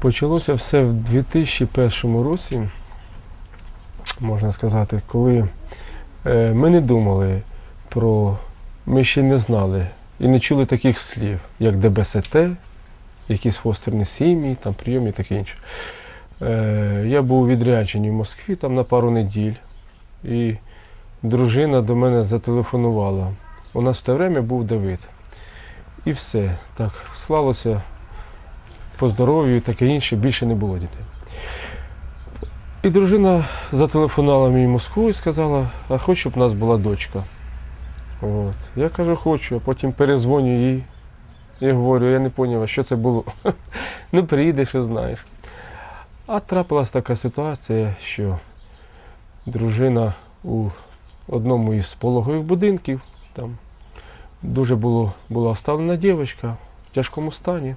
Почалося все в 2001 році, можна сказати, коли е, ми не думали про, ми ще не знали і не чули таких слів, як ДБСТ, якісь фостерні сім'ї, там прийом і таке інше. Е, Я був у відрядженні в Москві там на пару неділь, і дружина до мене зателефонувала. У нас в те время був Давид. І все. Так склалося по здоров'ю і таке інше, більше не було дітей. І дружина зателефонувала мені в Москву і сказала, а хочу, щоб у нас була дочка. От. Я кажу, хочу, а потім перезвоню їй і говорю, я не зрозумів, що це було. ну, приїдеш і знаєш. А трапилась така ситуація, що дружина у одному із пологових будинків, там дуже було, була оставлена дівчинка в тяжкому стані.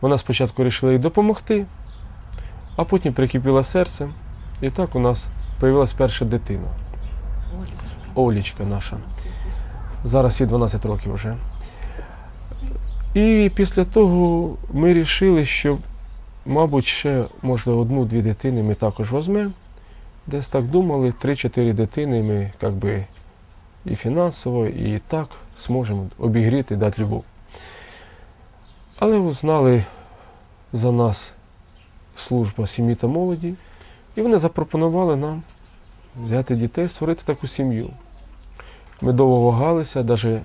Вона спочатку вирішила їй допомогти, а потім прикипіла серце. І так у нас з'явилася перша дитина. Олічка наша. Зараз їй 12 років вже. І після того ми вирішили, що, мабуть, ще, можливо, одну-дві дитини ми також візьмемо. Десь так думали, 3-4 дитини ми як би, і фінансово, і так зможемо обігріти, дати любов. Але узнали за нас служба сім'ї та молоді, і вони запропонували нам взяти дітей, створити таку сім'ю. Ми довго вагалися, навіть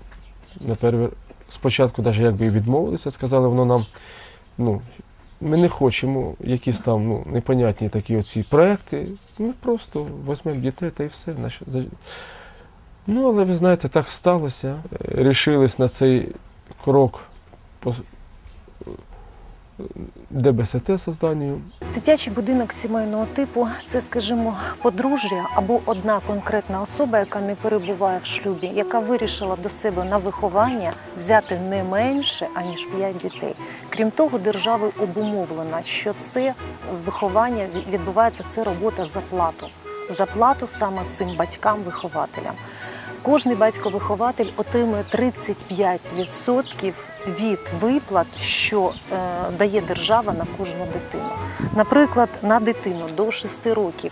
на спочатку навіть якби і відмовилися, сказали, воно нам, ну, ми не хочемо якісь там ну, непонятні такі оці проекти. Ми просто візьмемо дітей та і все. Ну, але ви знаєте, так сталося. Е, Рішились на цей крок ДБСТ созданню. Дитячий будинок сімейного типу це, скажімо, подружжя або одна конкретна особа, яка не перебуває в шлюбі, яка вирішила до себе на виховання взяти не менше аніж 5 дітей. Крім того, державою обумовлена, що це виховання відбувається це робота за плату. За плату саме цим батькам-вихователям. Кожний батько-вихователь отримує 35% від виплат, що е, дає держава на кожну дитину. Наприклад, на дитину до 6 років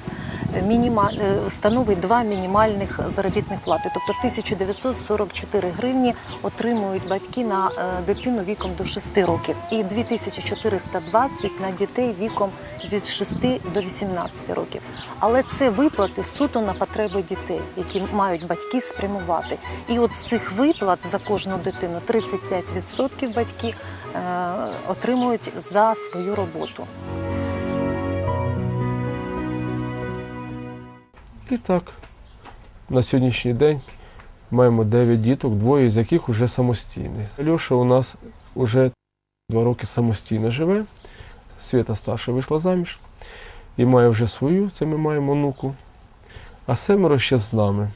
мініма... е, становить два мінімальних заробітних плати, тобто 1944 гривні отримують батьки на е, дитину віком до 6 років і 2420 на дітей віком від 6 до 18 років. Але це виплати суто на потреби дітей, які мають батьки спрямувати. І от з цих виплат за кожну дитину 35% батьки е, отримують за свою роботу. І так, на сьогоднішній день маємо 9 діток, двоє з яких вже самостійні. Льоша у нас вже два роки самостійно живе. Свята старша вийшла заміж і має вже свою, це ми маємо онуку. А семеро ще з нами.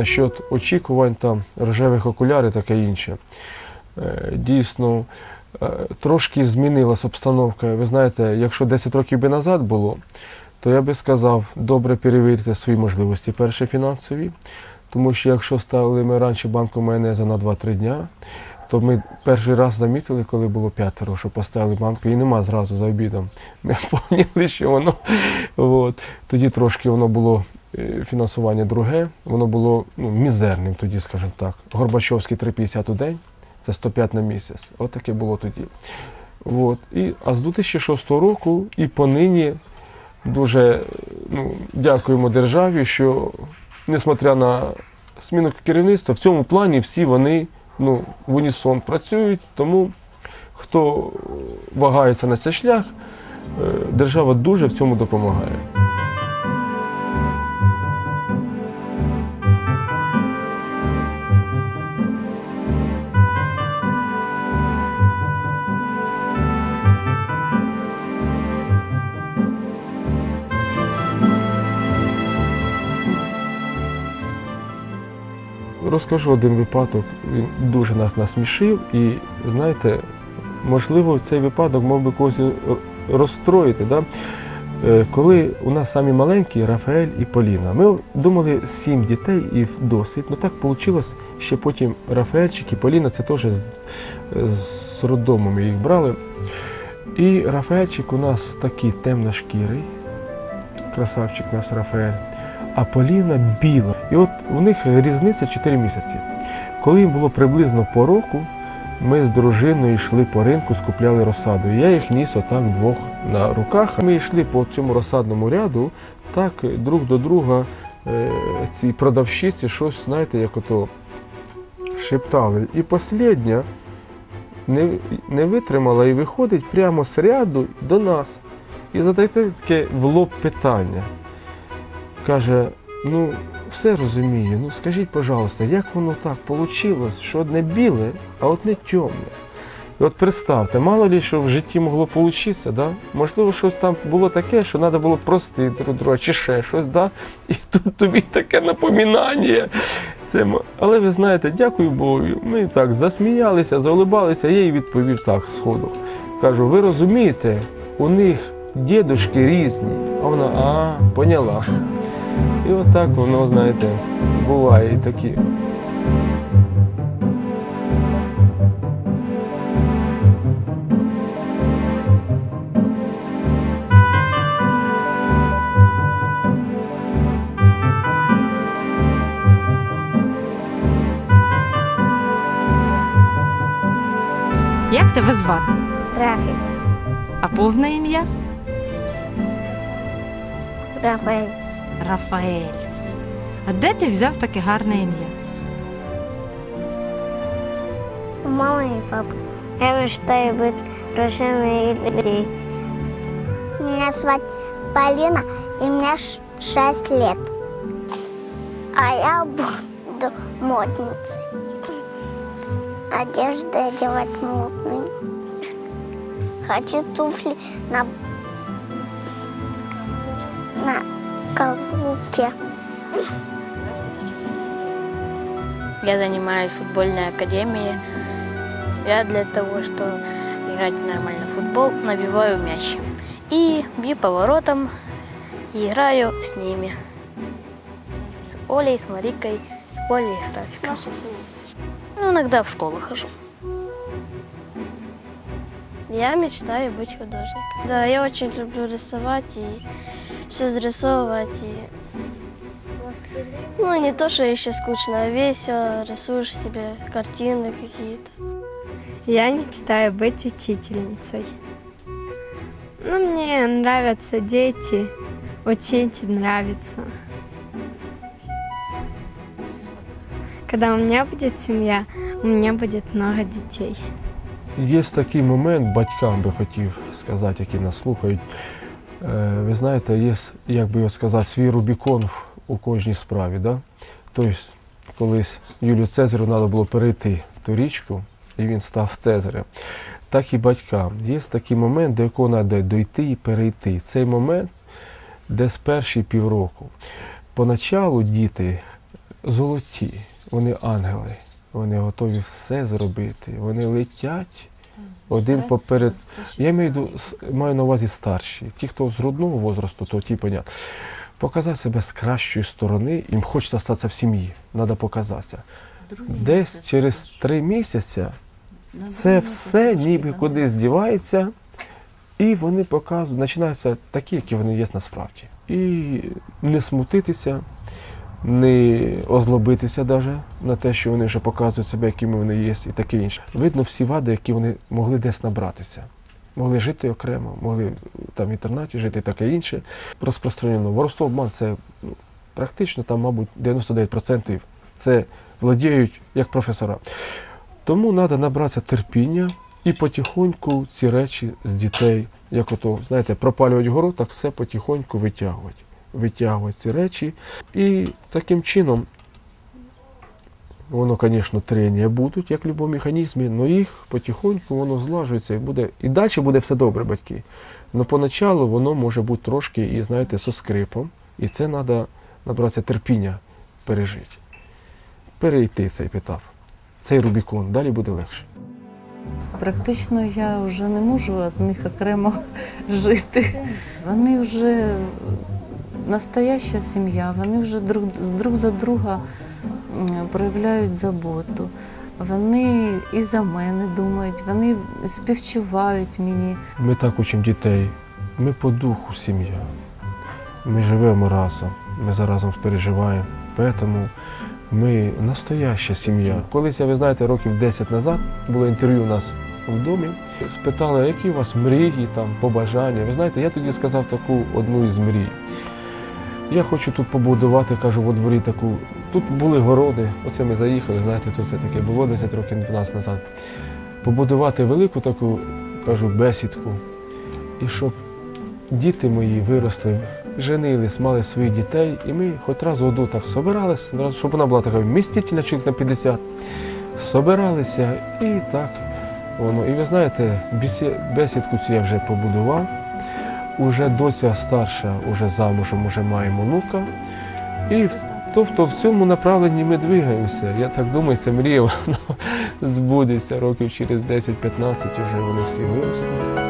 Насчет очікувань там, рожевих окулярів, таке інше. Е, Дійсно, е, трошки змінилась обстановка. Ви знаєте, якщо 10 років би назад було, то я би сказав, добре перевірте свої можливості перші фінансові. Тому що якщо ставили ми раніше банку майонеза на 2-3 дня, то ми перший раз замітили, коли було п'ятеро, що поставили банку, і нема зразу за обідом. Ми поняли, що воно. От. Тоді трошки воно було фінансування друге, воно було ну, мізерним тоді, скажімо так. Горбачовський 3,50 у день, це 105 на місяць. От таке було тоді. От. І, а з 2006 року і понині дуже е, ну, дякуємо державі, що, несмотря на зміну керівництва, в цьому плані всі вони ну, в унісон працюють, тому хто вагається на цей шлях, е, держава дуже в цьому допомагає. Розкажу один випадок. Він дуже нас насмішив, і знаєте, можливо, цей випадок мав би когось розстроїти. Да? Е, Коли у нас самі маленькі Рафаель і Поліна, ми думали сім дітей і досить. Ну так вийшло. Ще потім Рафаельчик і Поліна, це теж з, з роддому ми їх брали. І Рафаельчик у нас такий темношкірий, красавчик у нас Рафаель, а Поліна біла. І от у них різниця 4 місяці. Коли їм було приблизно по року, ми з дружиною йшли по ринку, скупляли розсаду. Я їх ніс отак двох на руках. Ми йшли по цьому розсадному ряду, так друг до друга е, ці продавщиці щось, знаєте, як ото шептали. І послідня не, не витримала і виходить прямо з ряду до нас. І задає таке в лоб питання. Каже: ну, все розумію, ну скажіть, пожалуйста, як воно так вийшло, що одне біле, а одне темне? І от представте, мало ли що в житті могло получитися, да? можливо, щось там було таке, що треба було простити друг друга, чи ще щось, да? і тут тобі таке напоминання. Це, але ви знаєте, дякую Богу, ми так засміялися, заулибалися, я їй відповів так сходу. Кажу, ви розумієте, у них дідушки різні, а вона, а, поняла. І отак воно, знаєте, буває і такі. Як тебе звати? Рафик, А повне ім'я? Рафаэль, Рафаель. А де ти взяв таке гарне ім'я? мама и папа. Я мечтаю быть друзьями людей. Меня звать Полина, и мне 6 лет. А я буду модницей. Одежду одевать модную. Хочу туфли на, на каблуке. Я занимаюсь в футбольной академии. Я для того, чтобы играть нормально в футбол, набиваю мяч. И бью поворотом и играю с ними. С Олей, с Марикой, с Полей и Ставиком. Ну, иногда в школу хожу. Я мечтаю быть художником. Да, я очень люблю рисовать и все зарисовывать. И... Ну, не то, что еще скучно, а весело, рисуешь себе картины какие-то. Я мечтаю быть учительницей. Ну, мне нравятся дети, учить нравится. Когда у меня будет семья, у меня будет много детей. Є такий момент, батькам би хотів сказати, які нас слухають. Е, Ви знаєте, є, як би його сказати, свій Рубікон у кожній справі. Да? Тобто, колись Юлію Цезарю треба було перейти ту річку, і він став Цезарем. Так і батькам. Є такий момент, до якого треба дойти і перейти. Цей момент десь перші півроку. Поначалу діти золоті, вони ангели, вони готові все зробити, вони летять один поперед. Я маю, маю на увазі старші. Ті, хто з грудного возрасту, то ті понятно. Показати себе з кращої сторони, їм хочеться статися в сім'ї, треба показатися. Десь через три місяці це все ніби кудись дівається, і вони показують, починаються такі, які вони є насправді. І не смутитися, не озлобитися навіть на те, що вони вже показують себе, якими вони є, і таке інше. Видно всі вади, які вони могли десь набратися. Могли жити окремо, могли там в інтернаті жити і таке інше. Розпространено. Воровство обман це ну, практично там, мабуть, 99% це владіють як професора. Тому треба набратися терпіння І потихоньку ці речі з дітей, як ото, знаєте, пропалювати гору, так все потихоньку витягувати. Витягувати ці речі. І таким чином, воно, звісно, трення будуть, як в будь-якому механізмі, але їх потихоньку воно злажується і буде. І далі буде все добре, батьки. Але поначалу воно може бути трошки, і знаєте, со скрипом. І це треба набратися терпіння пережити. Перейти цей етап, цей Рубікон, далі буде легше. Практично я вже не можу від них окремо жити. Вони вже настояща сім'я, вони вже друг, друг за друга проявляють заботу. Вони і за мене думають, вони співчувають мені. Ми так учимо дітей. Ми по духу сім'я. Ми живемо разом, ми заразом переживаємо. Тому ми настояща сім'я. Колись, ви знаєте, років 10 назад було інтерв'ю у нас в домі. Спитали, які у вас мрії, там, побажання. Ви знаєте, я тоді сказав таку одну із мрій. Я хочу тут побудувати, кажу, во дворі таку. Тут були городи, оце ми заїхали, знаєте, тут все таке було 10 років 12 назад. Побудувати велику таку, кажу, бесідку. І щоб діти мої виросли, женились, мали своїх дітей, і ми хоч раз в году так собирались, щоб вона була така вмістительна, чоловік на 50. Собиралися і так воно. І ви знаєте, бесідку цю я вже побудував. Уже доця старша, уже замужем, уже маємо внука. І тобто в цьому направленні ми двигаємося. Я так думаю, ця мрія збудеться років через 10-15, вже вони всі виросли.